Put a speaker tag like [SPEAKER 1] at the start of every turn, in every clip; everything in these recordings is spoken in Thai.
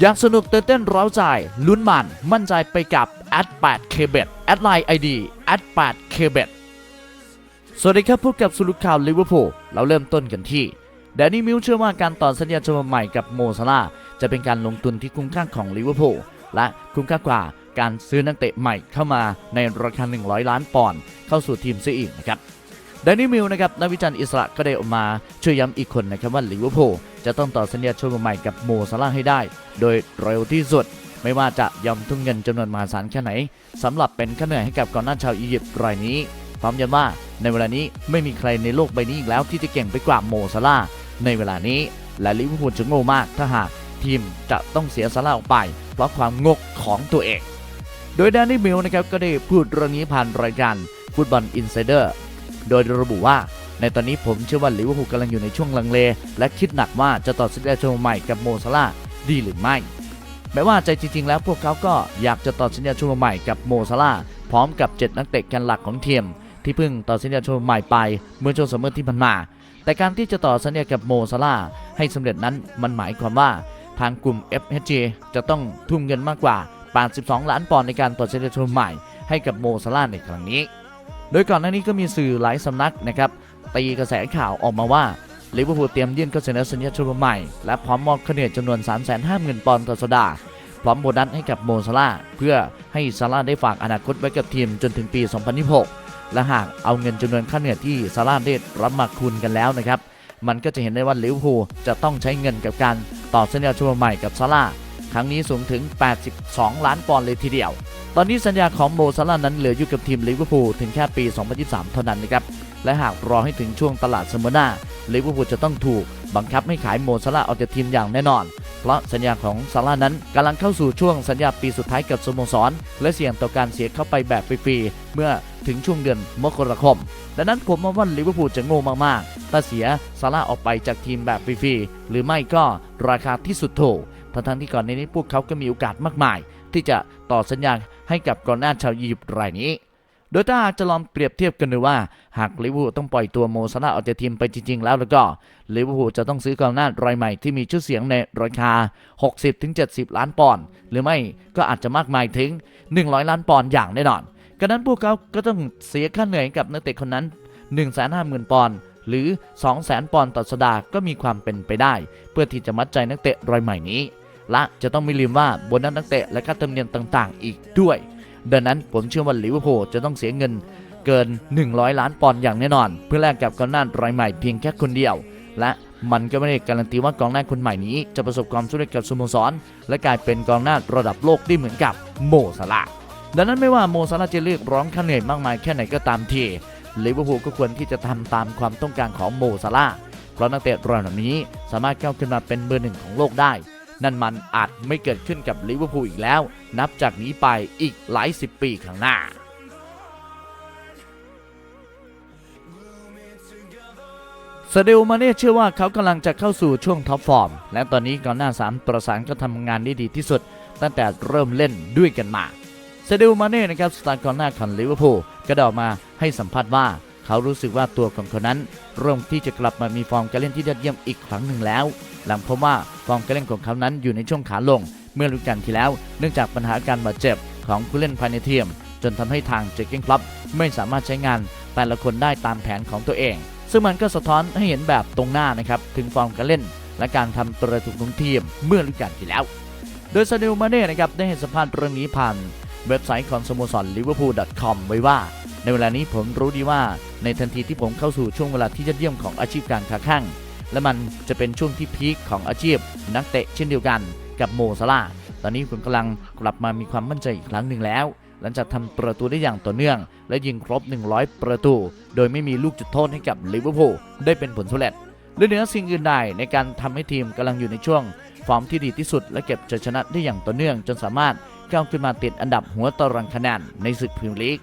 [SPEAKER 1] อยากสนุกเตื่นเต้นร้าใจ ลุ้นมัน มั่นใจไปกับ a d 8 k b e t แอดไลน์ ID a d 8 k b e t สวัสดีครับพบกับสุลุข่าวลิเวอร์พูลเราเริ่มต้นกันที่แดนนี่มิลเชื่อว่าการต่อสัญญาฉบับใหม่กับโมซาลาจะเป็นการลงทุนที่คุ้มค่าของลิเวอร์พูลและคุ้มค่ากว่าการซื้อนักเตะใหม่เข้ามาในราคา 100 ล้านปอนด์เข้าสู่ทีมเสียอีกนะครับ แดนนี่มิลนะครับนักวิจารณ์อิสระก็ได้ออกมาช่วยย้ำอีกคนนะครับว่าลิเวอร์พูลจะต้องต่อสัญญาฉบับใหม่กับโมซาลาให้ได้ โดยเร็วที่สุด ไม่ว่าจะยอมทุ่มเงินจำนวนมหาศาลแค่ไหนสำหรับเป็นค่าเหนื่อยให้กับกองหน้าชาวอียิปต์รายนี้พร้อมย้ำว่าในเวลานี้ไม่มีใครในโลกใบนี้อีกแล้วที่จะเก่งไปกว่าโมซาลาในเวลานี้และลิเวอร์พูลจะโง่มากถ้าหากทีมจะต้องเสียซาลาออกไป เพราะความงกของตัวเอง โดยแดนนี่มิลนะครับก็ได้พูดเรื่องนี้ผ่านรายการฟุตบอลอินไซเดอร์ โดยระบุว่า ในตอนนี้ผมเชื่อว่าลิเวอร์พูลกำลังอยู่ในช่วงลังเล และคิดหนักว่าจะต่อสัญญาฉบับใหม่กับโมซาลาดีหรือไม่ แม้ว่าใจจริงๆ แล้วพวกเขาก็อยากจะต่อสัญญาฉบับใหม่กับโมซาลาพร้อมกับ 7 นักเตะแกันหลักของทีมที่เพิ่งต่อสัญญาฉบับใหม่ไปเมื่อช่วงซัมเมอร์ที่ผ่านมาแต่การที่จะต่อสัญญากับโมซาลาให้สำเร็จนั้นมันหมายความว่าทางกลุ่ม FHG จะต้องทุ่มเงินมากกว่า 82 ล้านปอนด์ในการต่อสัญญาฉบับใหม่ให้กับโมซาลาในครั้งนี้ โดยก่อนหน้านี้ก็มีสื่อหลายสำนักนะครับตีกระแสข่าวออกมาว่าลิเวอร์พูลเตรียมยื่นข้อเสนอสัญญาฉบับใหม่ และพร้อมมอบค่าเหนื่อยจำนวน 350,000 ปอนด์ต่อสัปดาห์พร้อมโบนัสให้กับโมซาลาเพื่อให้ซาลาได้ฝากอนาคตไว้กับทีมจนถึงปี 2026 และหากเอาเงินจำนวนค่าเหนื่อยที่ซาลาได้รับมาคูณกันแล้วนะครับ มันก็จะเห็นได้ว่าลิเวอร์พูลจะต้องใช้เงินกับการต่อสัญญาฉบับใหม่กับซาลา ครั้งนี้สูงถึง 82 ล้านปอนด์เลยทีเดียว ตอนนี้สัญญาของโมซาลานั้นเหลืออยู่กับทีมลิเวอร์พูลถึงแค่ปี 2023 เท่านั้นนะครับ และหากรอให้ถึงช่วงตลาดซัมเมอร์หน้าลิเวอร์พูลจะต้องถูกบังคับให้ขายโมซาลาออกจากทีมอย่างแน่นอน เพราะสัญญาของซาลานั้นกำลังเข้าสู่ช่วงสัญญาปีสุดท้ายกับสโมสร และเสี่ยงต่อการเสียเข้าไปแบบฟรีๆเมื่อถึงช่วงเดือนมกราคม ดังนั้นผมมองว่าลิเวอร์พูลจะโง่มากๆ ถ้าเสียซาลาออกไปจากทีมแบบฟรีๆหรือไม่ก็ราคาที่สุดโถ ทั้งๆที่ก่อนในนี้พวกเขาก็มีโอกาสมากมาย ที่จะต่อสัญญาให้กับกองหน้าชาวอียิปต์รายนี้ โดยถ้าหากจะลองเปรียบเทียบกันดูว่า หากลิเวอร์พูลต้องปล่อยตัวโมซาลาออกจากทีมไปจริงๆ แล้วแล้วก็ลิเวอร์พูลจะต้องซื้อกองหน้ารายใหม่ที่มีชื่อเสียงในราคา 60-70 ล้านปอนด์หรือไม่ก็อาจจะมากมายถึง 100 ล้านปอนด์อย่างแน่นอนกระนั้นพวกเขาก็ต้องเสียค่าเหนื่อยกับนักเตะคนนั้น 150,000 ปอนด์ หรือ 200,000 ปอนด์ต่อสัปดาห์ก็มีความเป็นไปได้ เพื่อที่จะมัดใจนักเตะรายใหม่นี้ และจะต้องไม่ลืมว่าโบนัสนักเตะและค่าธรรมเนียมต่างๆ อีกด้วย ดังนั้นผมเชื่อว่าลิเวอร์พูลจะต้องเสียเงินเกิน 100 ล้านปอนด์อย่างแน่นอน เพื่อแลกกับกองหน้ารายใหม่เพียงแค่คนเดียว และมันก็ไม่ได้การันตีว่ากองหน้าคนใหม่นี้ จะประสบความสำเร็จกับสโมสร และกลายเป็นกองหน้าระดับโลกได้เหมือนกับโมซาลาดังนั้นไม่ว่าโมซาลาจะเรียกร้องค่าเหนื่อยมากมายแค่ไหนก็ตามที ลิเวอร์พูลก็ควรที่จะทำตามความต้องการของโมซาลาเพราะนักเตะระดับนี้สามารถก้าวขึ้นมาเป็นเบอร์หนึ่งของโลกได้ นั่นมันอาจไม่เกิดขึ้นกับลิเวอร์พูลอีกแล้ว นับจากนี้ไปอีกหลายสิบปีข้างหน้าสเดลมาเน่เชื่อว่าเขากำลังจะเข้าสู่ช่วงท็อปฟอร์ม และตอนนี้กองหน้า 3 ประสานก็ทำงานได้ดีที่สุด ตั้งแต่เริ่มเล่นด้วยกันมาสเดลมาเน่นะครับสตาร์กองหน้าของลิเวอร์พูล ก็ได้ออกมาให้สัมภาษณ์ว่า เขารู้สึกว่าตัวของเขานั้นเริ่มที่จะกลับมามีฟอร์มการเล่นที่ยอดเยี่ยมอีกครั้งหนึ่งแล้ว หลังพบว่าฟอร์มการเล่นของเขานั้นอยู่ในช่วงขาลง เมื่อฤดูกาลที่แล้ว เนื่องจากปัญหาการบาดเจ็บของผู้เล่นภายในทีมจนทำให้ทางเจคเก้นคลับไม่สามารถใช้งานแต่ละคนได้ตามแผนของตัวเอง ซึ่งมันก็สะท้อนให้เห็นแบบตรงหน้านะครับถึงฟอร์มการเล่น และการทำประตูของทีมเมื่อฤดูกาลที่แล้ว โดยซาดิโอมาเน่นะครับได้ให้สัมภาษณ์เรื่องนี้ผ่านเว็บไซต์ของสโมสร liverpool.com ไว้ว่า ในเวลานี้ผมรู้ดีว่าในทันทีที่ผมเข้าสู่ช่วงเวลาที่ยอดเยี่ยมของอาชีพการค้าข้งและมันจะเป็นช่วงที่พีคของอาชีพ นักเตะเช่นเดียวกันกับโมซาลาตอนนี้ผมกำลังกลับมามีความมั่นใจอีกครั้งหนึ่งแล้ว หลังจากทำประตูได้อย่างต่อเนื่อง และยิงครบ 100 ประตู โดยไม่มีลูกจุดโทษให้กับลิเวอร์พูลได้เป็นผลสำเร็จและเหนือสิ่งอื่นใดในการทำให้ทีมกำลังอยู่ในช่วง ฟอร์มที่ดีที่สุด และเก็บชัยชนะได้อย่างต่อเนื่อง จนสามารถก้าวขึ้นมาติดอันดับหัวตารางคะแนนในศึกพรีเมียร์ลีก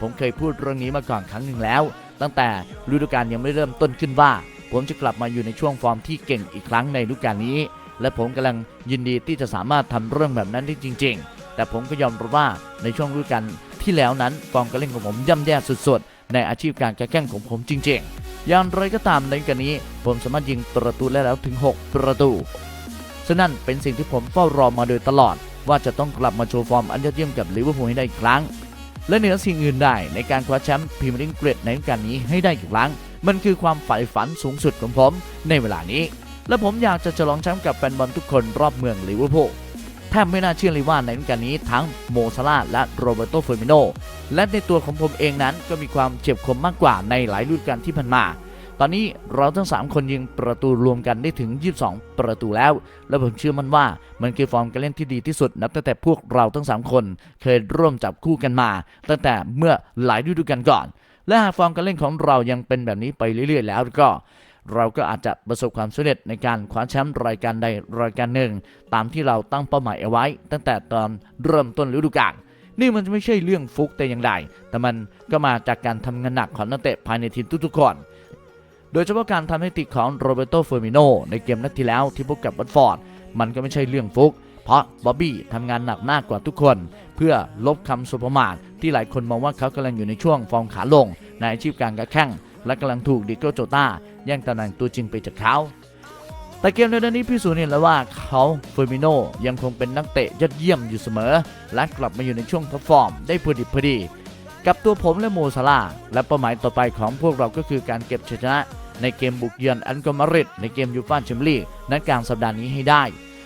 [SPEAKER 1] ผมเคยพูดเรื่องนี้มาก่อนครั้งหนึ่งแล้ว ตั้งแต่ฤดูกาลยังไม่เริ่มต้นขึ้นว่า ผมจะกลับมาอยู่ในช่วงฟอร์มที่เก่งอีกครั้งในฤดูกาลนี้ และผมกำลังยินดีที่จะสามารถทำเรื่องแบบนั้นได้จริง ๆ แต่ผมก็ยอมรับว่าในช่วงฤดูกาลที่แล้วนั้นฟอร์มการเล่นของผมย่ำแย่สุดๆ ในอาชีพการแข่งของผมจริง ๆ อย่างไรก็ตามในกันนี้ ผมสามารถยิงประตูได้แล้วถึง 6 ประตูฉะนั้นเป็นสิ่งที่ผมเฝ้ารอมาโดยตลอด ว่าจะต้องกลับมาโชว์ฟอร์มอันยอดเยี่ยมกับลิเวอร์พูลให้ได้อีกครั้ง และเหนือสิ่งอื่นใดในการคว้าแชมป์พรีเมียร์ลีกเกรดในฤดูกาลนี้ให้ได้อีกครั้ง มันคือความใฝ่ฝันสูงสุดของผมในเวลานี้ และผมอยากจะฉลองแชมป์กับแฟนบอลทุกคนรอบเมืองลิเวอร์พูลแทบไม่น่าเชื่อเลยว่าในฤดูกาลนี้ทั้งโมซาลาและโรเบโตเฟอร์มิโนและในตัวของผมเองนั้นก็มีความเจ็บคมมากกว่าในหลายฤดูกาลที่ผ่านมา ตอนนี้เราทั้ง 3 คนยิงประตูรวมกันได้ถึง 22 ประตูแล้ว และผมเชื่อมั่นว่ามันคือฟอร์มการเล่นที่ดีที่สุดนับตั้งแต่พวกเราทั้ง 3 คน เคยร่วมจับคู่กันมา ตั้งแต่เมื่อหลายฤดูกาลก่อน และหากฟอร์มการเล่นของเรายังเป็นแบบนี้ไปเรื่อย ๆ แล้วก็เราก็อาจจะประสบความสำเร็จในการคว้าแชมป์รายการใดรายการหนึ่ง ตามที่เราตั้งเป้าหมายเอาไว้ ตั้งแต่ตอนเริ่มต้นฤดูกาลนี่มันไม่ใช่เรื่องฟุกแต่อย่างใดแต่มันก็มาจากการทำงานหนักของนักเตะภายในทีมทุกๆคน โดยเฉพาะการทำให้ติดของโรเบโตเฟอร์มิโนในเกมนัดที่แล้วที่พบกับวัตฟอร์ด มันก็ไม่ใช่เรื่องฟุก เพราะบ๊อบบี้ทำงานหนักมากกว่าทุกคน เพื่อลบคำสุประมาทที่หลายคนมองว่าเขากำลังอยู่ในช่วงฟอร์มขาลง ในอาชีพการกระแข่งและกำลังถูกดิโกโจตาแย่งตำแหน่งตัวจริงไปจากเขาแต่เกมในเดือนนี้พิสูจน์เห็นแล้วว่าเขาเฟอร์มิโนยังคงเป็นนักเตะยอดเยี่ยมอยู่เสมอ และกลับมาอยู่ในช่วงท็อปฟอร์มได้พอดิบพอดี กับตัวผมและโมซาลาและเป้าหมายต่อไปของพวกเราก็คือการเก็บชัยชนะ ในเกมบุกเยือนอันโกมาริดในเกมยูฟ่าแชมเปี้ยนลีกนัดกลางสัปดาห์นี้ให้ได้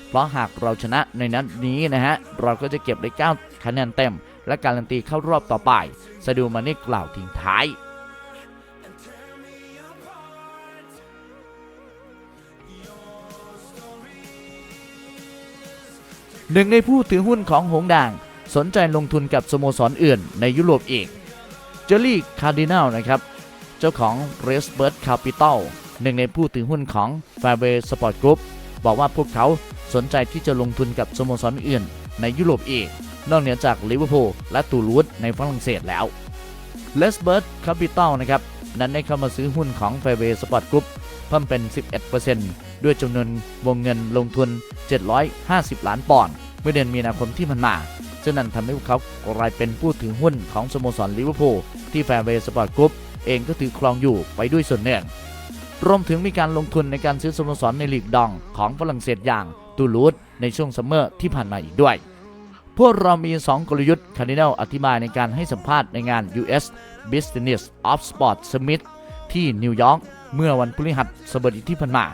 [SPEAKER 1] เพราะหากเราชนะในนัดนี้นะฮะเราก็จะเก็บได้9คะแนนเต็ม และการันตีเข้ารอบต่อไปสะดูมานี่กล่าวทิ้งท้ายหนึ่งในผู้ถือหุ้นของหงส์แดง สนใจลงทุนกับสโมสรอื่นในยุโรปอีกเจอรี่คาร์ดินัลนะครับ เจ้าของ r e s b i r d Capital หนึ่งในผู้ถือหุ้นของ f a i r w a y Sport Group บอกว่าพวกเขาสนใจที่จะลงทุนกับสโมสรอื่นในยุโรปอีก นอกเหนือจากลิเวอร์พูลและตูลูสในฝรั่งเศสแล้ว l e s b i r d Capital นะครับนั้นได้เข้ามาซื้อหุ้นของ f a i r w a y Sport Group เพิ่มเป็น 11%ด้วยจำนวนวงเงินลงทุน 750 ล้านปอนด์เมื่อเดือนมีนาคมที่ผ่านมา ซึ่งนั่นทำให้พวกเขากลายเป็นผู้ถือหุ้นของสโมสรลิเวอร์พูลที่ f a i r w a y Sport Group เองก็ถือครองอยู่ไปด้วยส่วนหนึ่งรวมถึงมีการลงทุนในการซื้อสโมสรในลีกดองของฝรั่งเศสอย่างตูลูสในช่วงซัมเมอร์ที่ผ่านมาอีกด้วย พวกเรามี 2 กลยุทธ์คาร์ดินัลอธิบายในการให้สัมภาษณ์ในงาน US Business of Sport Summit ที่นิวยอร์กเมื่อวันพฤหัสบดีที่ผ่านมา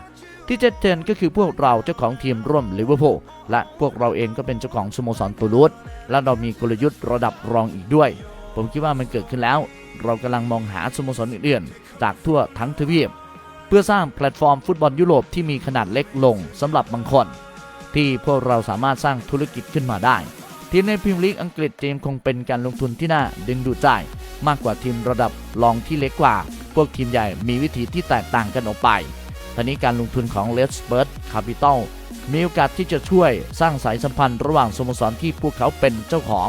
[SPEAKER 1] ที่เจดเจนก็คือพวกเราเจ้าของทีมร่วมลิเวอร์พูลและพวกเราเองก็เป็นเจ้าของสโมสรตูลูสและเรามีกลยุทธ์ระดับรองอีกด้วย ผมคิดว่ามันเกิดขึ้นแล้ว เรากำลังมองหาสโมสรอื่นๆจากทั่วทั้งทวีปเพื่อสร้างแพลตฟอร์มฟุตบอลยุโรปที่มีขนาดเล็กลงสำหรับบางคน ที่พวกเราสามารถสร้างธุรกิจขึ้นมาได้ทีมในพรีเมียร์ลีกอังกฤษเจมคงเป็นการลงทุนที่น่าดึงดูดใจมากกว่าทีมระดับรองที่เล็กกว่า พวกทีมใหญ่มีวิธีที่แตกต่างกันออกไป ทางนี้การลงทุนของ l e t s p u r t Capital มีโอกาสที่จะช่วยสร้างสายสัมพันธ์ระหว่างสโมสรที่พวกเขาเป็นเจ้าของ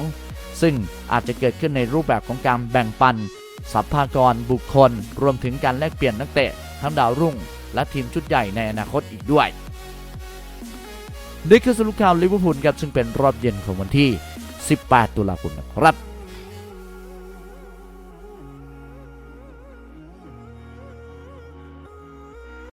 [SPEAKER 1] ซึ่งอาจจะเกิดขึ้นในรูปแบบของการแบ่งปันทรัพยากรบุคคล รวมถึงการแลกเปลี่ยนนักเตะ ทั้งดาวรุ่ง และทีมชุดใหญ่ในอนาคตอีกด้วยนี่คือสรุปข่าวลิเวอร์พูลครับซึ่งเป็นรอบเย็นของวันที่ 18 ตุลาคมครับ